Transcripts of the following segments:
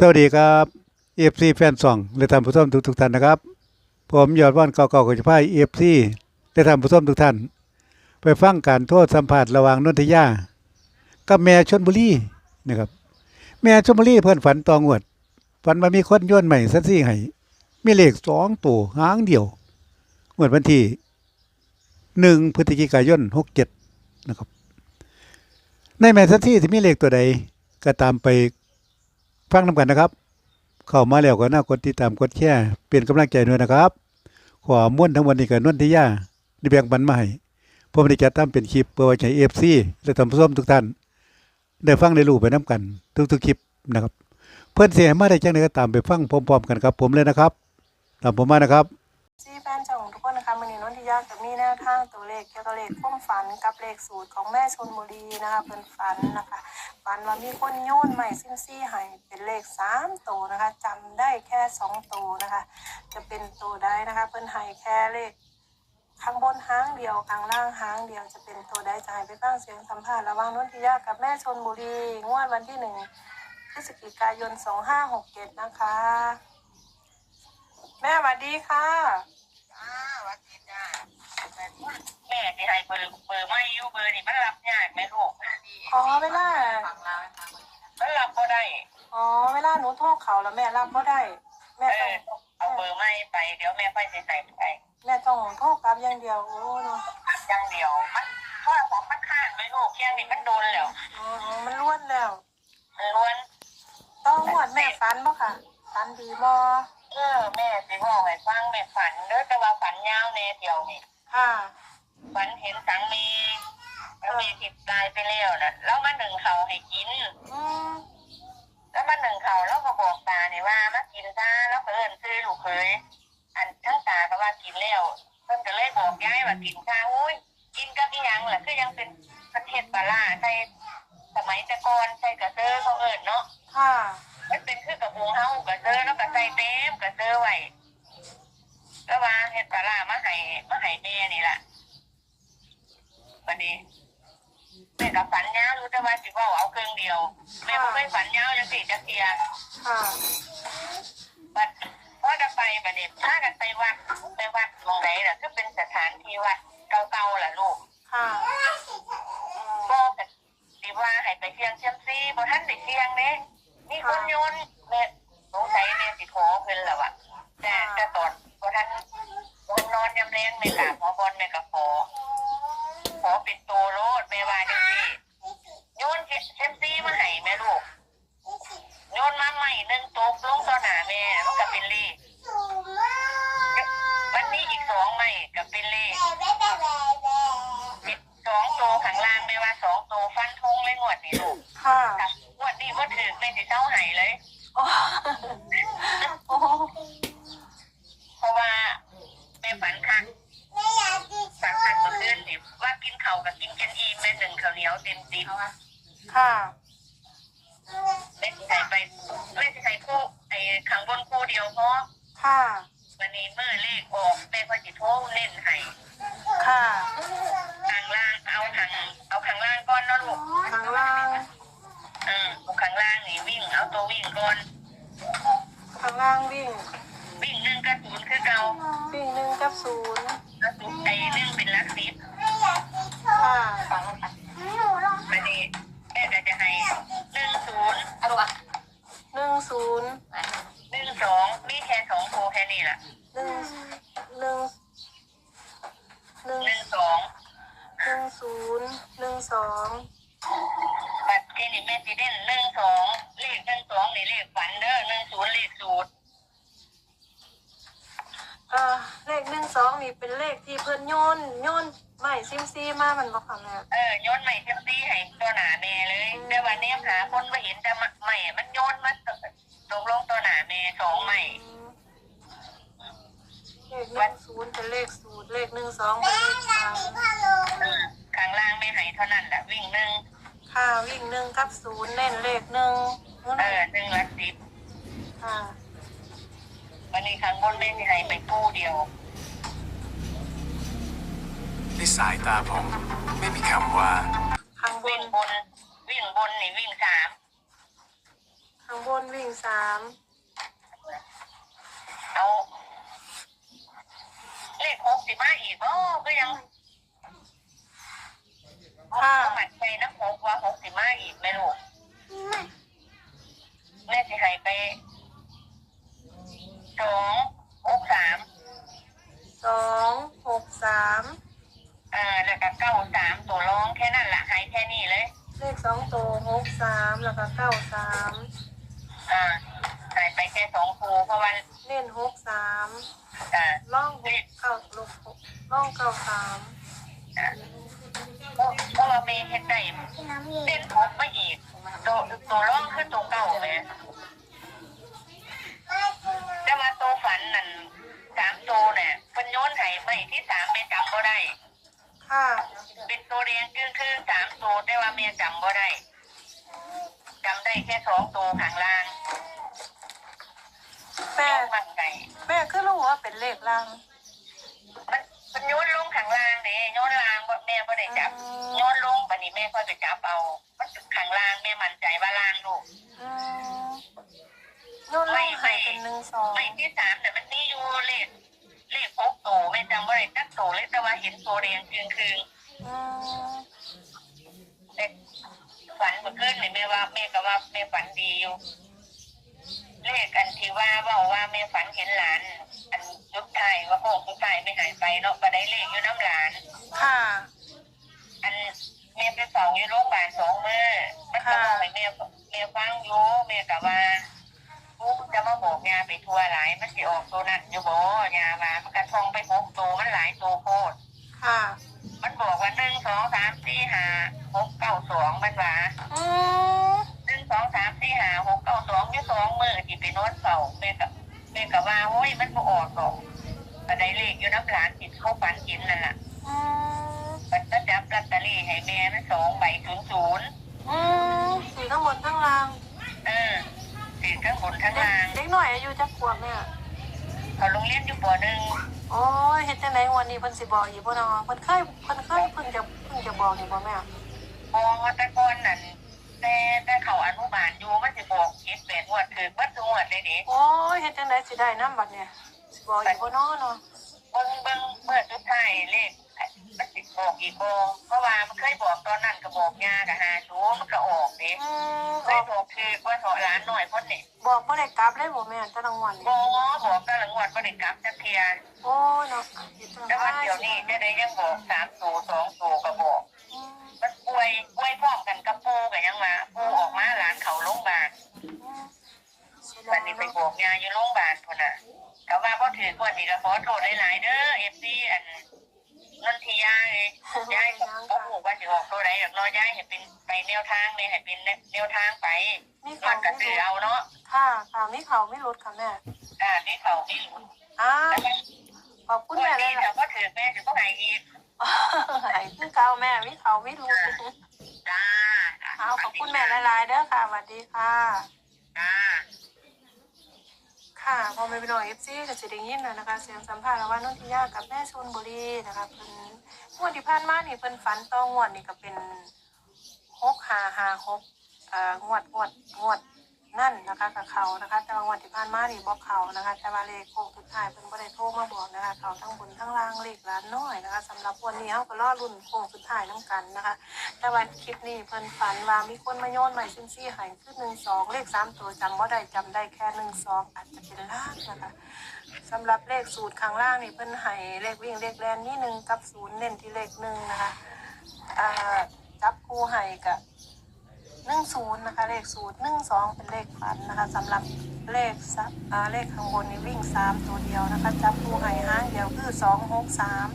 สวัสดีครับเอฟซีแฟนซองและท่านผู้ชมทุกทุกท่านนะครับ ผมยอดว่านเก่าๆของจะพายเอฟซีและท่านผู้ชมทุกท่าน ไปฟังการโทษสัมผัสระหว่างนนทยากับแม่ชนบุรีนะครับแม่ชนบุรีเพื่อนฝันตองวด ฝันว่ามีคนโย้อนใหม่สักสี่ให้มีเลขสองตัวหางเดียวงวดวันที่หนึ่งพฤศจิกายนหกเจ็ดนะครับ ในแม่สักที่ที่มีเลขตัวใดก็ตามไป ฟังนำกันนะครับ เข้ามาแล้วก็น่ากดติดตามกดแชร์เป็นกำลังใจด้วยนะครับขอม้วนทั้งวันนี้กับนวลทิยาได้แบ่งปันมาให้ผมได้จัดทำเป็นคลิปเพื่อไว้ใช้เอฟซีและท่านผู้ชมทุกท่าน ได้ฟังได้รู้ไปน้ำกัน ทุกๆคลิปนะครับ เพื่อนเสียมาได้แจังไดก็ตามไปฟังพร้อมๆกันครับ ผมเลยนะครับ ตามผมมานะครับ กับมีแนวทางตัวเลขเกี่ยวกับเลขข้อมฝันกับเลขสูตรของแม่ชนบุรีนะคะเพิ่นฝันนะคะฝันว่ามีคนโยนใหม่ซิมซี่ให้เป็นเลขสามตัวนะคะจำได้แค่สองตัวนะคะ จะเป็นตัวใดนะคะเพิ่นให้แค่เลขข้างบนห้างเดียวข้างล่างห้างเดียวจะเป็นตัวใดจะให้ไปฟังเสียงสัมภาษณ์ระหว่างนุ่นทิยากับแม่ชนบุรีงวดวันที่หนึ่งพฤศจิกายนสองห้าหกเจ็ดนะคะ แม่สวัสดีค่ะ แม่ที่ให้เบอร์เบอร์ไม่อยู่เบอร์นี่มันรับยากไหมลูกอ๋อเวลามันรับก็ได้อ๋อเวลาหนูโทรเขาแล้วแม่รับก็ได้ แม่เอต้องอเอาเบอร์ไม่ไปเดี๋ยวแม่ค่อยใส่ใส่ไปแม่ต้องโทรกลับอย่างเดียวโอ้เนาะอย่างเดียวมันเพราะของมันขาดไหมลูกเที่ยงนี่มันโดนแล้วอ๋อมันล้วนแล้ว มันล้วน ต้องหวดแม่ฟันบ่ค่ะฟันดีบ่เออแม่สิบอกให้ฟังแม่ฝันเด้อแต่ว่าฝันยาวแน่เดียวนี่ ค่ะ ฝันเห็นสังเมแล้วเมทิบตายไปแล้วนะแล้วมาหนึ่งเขาให้กิน อืมแล้วมาหนึ่งเขาแล้วก็บอกตาเนี่ยว่ามากินซาแล้วก็เอินซื้อลูกเคย อันทั้งตาก็ว่ากินแล้วเพิ่นก็เลยบอกยายว่ากินซาอุ้ยกินกับอีหยังล่ะคือยังเป็นประเทศปลาร้าใส่สมัยแต่ก่อนใส่กระเซอเขาเอิญเนาะค่ะ มันเป็นคือกระพุงเฮากระเซอแล้วก็ใส่เต็มกระเซอไว้แล้วว่าเฮ็ดปลาร้ามาให้มาให้แม่นี่ล่ะวันนี้แม่กับฝันยาวรู้ แต่ว่าสิเว่าเอาเครื่องเดียวแม่บ่เคยฝันยาวจังสิจักเทียค่ะ บัดพอจะไปบัดนี้ถ้ากันไปวัดไปวัดมองไหนล่ะก็เป็นสถานที่วัดเก่าๆล่ะลูกค่ะ ก็แต่ดีว่าให้ไปเที่ยงเชียมซีบ่ท่านได้เที่ยงเด้นี่คนโยนแม่สงสัยแม่สิขอเพิ่นแล้วอะแต่แต่ตอนบ่ท่านวันนอนยามแรงแม่กราบหมอบอลแม่ก็ขอ ขอเป็นตัวโลดแม่ว่าจังซี่โยนเชียมซีมาให้แม่ลูกโยนมาใหม่หนึ่งตกลงต่อหน้าแม่มันก็เป็นเลข วันนี้อีกสองใหม่กับเป็นเลขสองโตวข้างล่างไม่ว่าสองโตวฟันธงเลยงวดนี้ลูก ค่ะ งวดนี้ก็ถือไม่สิเศร้าหายเลย โอ้โอ้ เพราะว่าแม่ฝันคักฝันคักเมื่อคืนนี่ว่ากินเข่าวกับกินกันอีแม่หนึ่งข้าวเหนียวเต็มตี ค่ะ แม่สิใส่ไปแม่สิใส่คู่ไอ้ข้างบนคู่เดียวเพราะ ค่ะ วันนี้เมื่อเลขออกแม่ก็จิโทรเล่นให้ ค่ะ ข้างล่างเอาข้างเอาข้างล่างก่อนเนาะลูก ข้างล่าง อืมข้างล่างนี่วิ่งเอาตัววิ่งก่อน ข้างล่างวิ่ง วิ่งหนึ่งกระสุนคือเก่า วิ่งหนึ่งกับศูนย์ กระสุนไอ้หนึ่งเป็นลักสิบ ค่ะ มาดีแม่ก็จะให้หนึ่งศูนย์ หนึ่งศูนย์ หนึ่งสองมีแค่สองโคแค่นี้แหละ หนึ่งหนึ่งหนึ่ง หนึ่งสอง หนึ่งศูนย์หนึ่งสอง บัตรเครดิตแม่สิเด่นหนึ่งสองเลขหนึ่งสองนี่เลขฝันเด้อหนึ่งศูนย์เลขสูตร เอ่อเลขห นึ่งสองนี่เป็นเลขที่เพื่อนโยนโยนไม่ซิมซีมามันบอกค่ะแม่เออโยนใหม่เทมซี่ให้ตัวหนาแม่เลย แต่วันนี้หาคนมาเห็นแต่ใหม่มันโยนมาตกลงตัวหนาแม่สองใหม่ เลขหนึ่งศูนย์เป็นเลขศูนย์เลขหนึ่งสองเป็นเลขสามเออข้างล่างไม่ให้เท่านั้นแหละวิ่งหนึ่งค่ะวิ่งหนึ่งกับศูนย์เน้นเลขหนึ่งนั่นเอแหอละหนึ่งละสิบค่ะวันนี้ครั้งบนไม่มีใครไปกู้เดียว ใน สายตาผม ไม่มีคำว่า ข้างบวิ่นงบน วิ่งบนนี่วิ่งสามข้างางบนวิ่งสามเอาเลขหกสิมาอีกบ่ก็ยังค่ะก็หมันใจน้ำหกว่าหกสิมาอีกไหมลูกแม่สิให้ไปสองหกสาม สองหกสาม อ่าแล้วก็เก้าสามตัวรองแค่นั้นละให้แค่นี้เลย เลขสองตัวห กสามแล้วก็เก้าสามอ่าให้ไปแค่สองคูเพราะว่าเน้นหกสามอ่าล่องหกเก้าลูกหกล่องเก้าสามเพราะเพราะว่าเมย์เฮ็ดได้เล่นหกมาอีกตัวตัวรองคือตัวเก่าไหมแต่ว่าตัวฝันนั่นสามตัวเนี่ยเพิ่นโยนให้ไปที่สามเมย์จำบ่ได้ ค่ะ เป็นตัวเรียงคือคือสามตัวแต่ว่าเมย์จำบ่ได้จำ ได้แค่สองตัวข้างล่างแม่โยนมาไงแม่คือรู้ว่าเป็นเลขล่างมันมันโยนลงข้างล่างเด้โยนล่างบ่แม่บ่ได้จับโยนลงบัดนี้แม่ค่อยไปจับเอามันข้างล่างแม่มั่นใจว่าล่างลูกอืมโน่นล่องหายเป็นหนึ่งสองไม่ที่สามแต่มันนี่อยู่เลขเลขหกตัวไม่จำว่าอะไรตักตัวเลยแต่ว่าเห็นตัวเรียงคืนคืนอืมแต่ ฝันเมื่อคืนนี่แม่ว่าแม่ก็ว่าแม่ฝันดีอยู่เลขอันที่ว่าเว่าว่าแม่ฝันเห็นหลาน อันยุคไทายว่าโค้งยุคไทายไม่หายไปเนาะก็ได้เลขอยู่น้ำหลาน ค่ะ อันแม่ไปเฝ้าอยู่โรงพยาบาลสองมื้อมันก็บอกให้แม่แม่ฟังอยู่แม่ก็ว่ากูจะมาบอกยาไปทัวหลายมันสิออกตัวนั้นอยู่บ่ยาว่ามันกระทองไปหกตัวมันหลายตัวโคตรค่ะ มันบอกว่าหนึ่งสองสามสี่ห้า หกเก้าสองมันว่าอืมหนึ่งสองสามสี่ห้าหกเก้าสองอยู่สองมือที่ไปนอนเฝ้าแม่กับแม่กับว่าโอ้ยมันบ่ออกหรอกก็ได้เลขอยู่น้ำหลานติดเข้าฝันกินนั่นแหละอืมมันก็จับลอตเตอรี่ให้แม่มันสองใบศูนย์ศูนย์อืมสีทั้งหมดทั้งล่างเออติดข้างบนข้างเด็กล่างเด็กหน่อยอายุจักขวบแม่เขาโรงเรียนอยู่ปหนึ่งโอ้ยเฮ็ดจังไดวันนี้เพิ่นสิบอกอีกบ่เนาะเพิ่นเคยเพิ่นเคยเพิ่งจะเพิ่งจะบอกนี่บ่แม่ม องว่าแต่ก่อนนั่นแต่แต่เขาอนุบาลอยู่มันจะบอกเก็บแปดงวดคือวัดทุกงวดเลยเด็โอ้ยเฮ็ดจังไดสิได้นำบัดเนี่ยสิบอกอีกบ่เนาะเนาะเบิ่งเบิ่งเมื่อสุดท้ายเลขมันติดบอกอีกบองเพราะว่ามันเคยบอกตอนนั้นก็บอกยากับหาชูมันก็ออกเด้อืมเคอยอกบอกคือว่าเถาะร้านหน่อยพ่นนี่บอกบ่ได้กลับเลยบ่แม่แต่ละวันบนี่องอบอกแต่ละงวดบ่ได้กลับจักเทียโอ้ยเนาะเฮ็ดจังไดแต่ว่าเดี๋ยวนี้จะได้ยังบอกสามตัวสองตัวก็บอก ปูกันยังมาปูออกมาร้านเขาโรงพยาบาลอืมสิวัได้นนี้ไปเนาะบอกยาอยู่โรงพยาบาลพุ่นน่ะก็ว่าบ่ถือกว่านี้ก็ขอโทษหลายๆเด้อ FC อันนนทิยาเอ้ยยายก็บ่ฮู้ว่าสิออกตัวใดดอกเนาะยายให้เป็นไปแนวทางเลยให้เป็นแนวทางไปมีมัเขานก็ซื้อเอาเนาะค่ะค่ะมีเขามีรถค่ะแม่อ่านี่เขาไม่รู้อ้าแล้วขอบคุณวัแม่นเลนี้ยเดี๋ล่ะยวก็ถือแม่ถือก็หายอีก หายคือเก่าแม่มีเขามีรถ ดีค่ะจ้าค่ะพอไม่เป็นหน่อยเอฟซีก็จะได้ยินนะนะคะ เสียงสัมภาษณ์ระหว่างนนทิยากับแม่ชนบุรีนะคะเพิ่นงวดที่ผ่านมานี่เพิ่นฝันต้องงวดนี่ก็เป็นหกหาหาหกเอ่องวดงวดงวด นั่นนะคะกับเขานะคะแต่ว่างวดที่ผ่านมานี่บอกเขานะคะ แต่ว่าเลขโค้งสุดท้ายเพิ่นบ่ได้โทรมาบอกนะคะ เขาทั้งบนทั้งล่างเลขล้านน้อยนะคะสำหรับวันนี้เฮาก็รอรุ่นโค้งสุดท้ายนํกันนะคะ แต่ว่าคลิปนี้เพิ่นฝันว่ามีคนมาโยนใหม่ซิมซี่ใหายคือหนึ่งสองเลขสามตัวจำว่ได้จำได้แค่หนึ่งสองอาจจะเป็นล่างนะคะสำหรับเลขสูตรข้างล่างนี่เพิ่นให้เลขวิ่งเลขแรนนี่หนึ่งกับศูนย์เน้นที่เลขหนึ่งนะคะอ่าจับคู่ให้กับ หนึ่งศูนย์นะคะ เลขสูตรหนึ่งสองเป็นเลขฝันนะคะสำหรับเลขสับอ่าเลขข้างบนนี่วิ่งสามตัวเดียวนะคะ จับคู่ให้ห้างเดียวคือสองหกสาม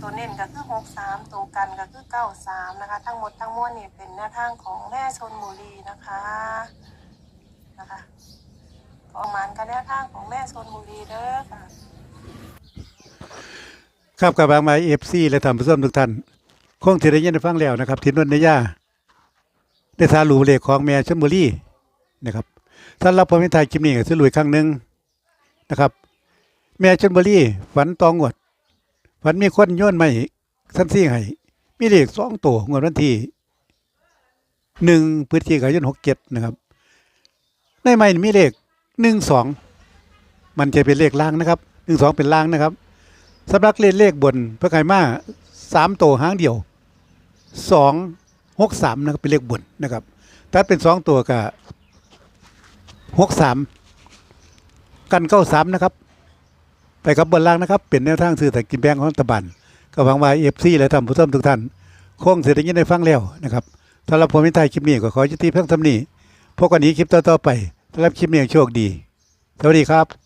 ตัวเน้นก็คือหกสามตัวกันก็คือเก้าสามนะคะ ทั้งหมดทั้งมวลนี่เป็นแนวทางของแม่ชนบุรีนะคะนะคะก็ออกมากันแนวทางของแม่ชนบุรีเด้อค่ะ ครับกับบางไม้เอฟซีและท่านผู้ชมทุกท่าน คงที่ได้ยินได้ฟังแล้วนะครับที่นนทยา ได้สารูเลขของแม่ชลบุรีนะครับสำหรับผมเป็นไทยคลิปนี้ก็สรุปอีกครั้งหนึ่งนะครับ แม่ชลบุรีฝันตองวดฝันมีคนโยนไม้สั้นซี่ให้มีเลขสองตัวงวดวันที่หนึ่งพฤศจิกายนหกเจ็ดนะครับ ในไม้นี่มีเลขหนึ่งสองมันจะเป็นเลขล่างนะครับหนึ่งสองเป็นล่างนะครับสำหรับเลขเลขบนพระไข่มาสามตัวห้างเดียวสอง หกสามนะครับเป็นเลขบนนะครับถ้าเป็นสองตัวกับหกสามกันเก้าสามนะครับ ไปกับบนล่างนะครับ เป็นแนวทางสื่อแต่กินแบงของรัฐบาลก็หวังว่าเอฟซีและท่านผู้ชมทุกท่านคงเสร็จยินได้ฟังแล้วนะครับสำหรับผมในไทยคลิปนี้ก็ขอยุติเพียงเท่านี้พบกันอีกคลิปต่อๆไปสำหรับคลิปนี้โชคดี สวัสดีครับ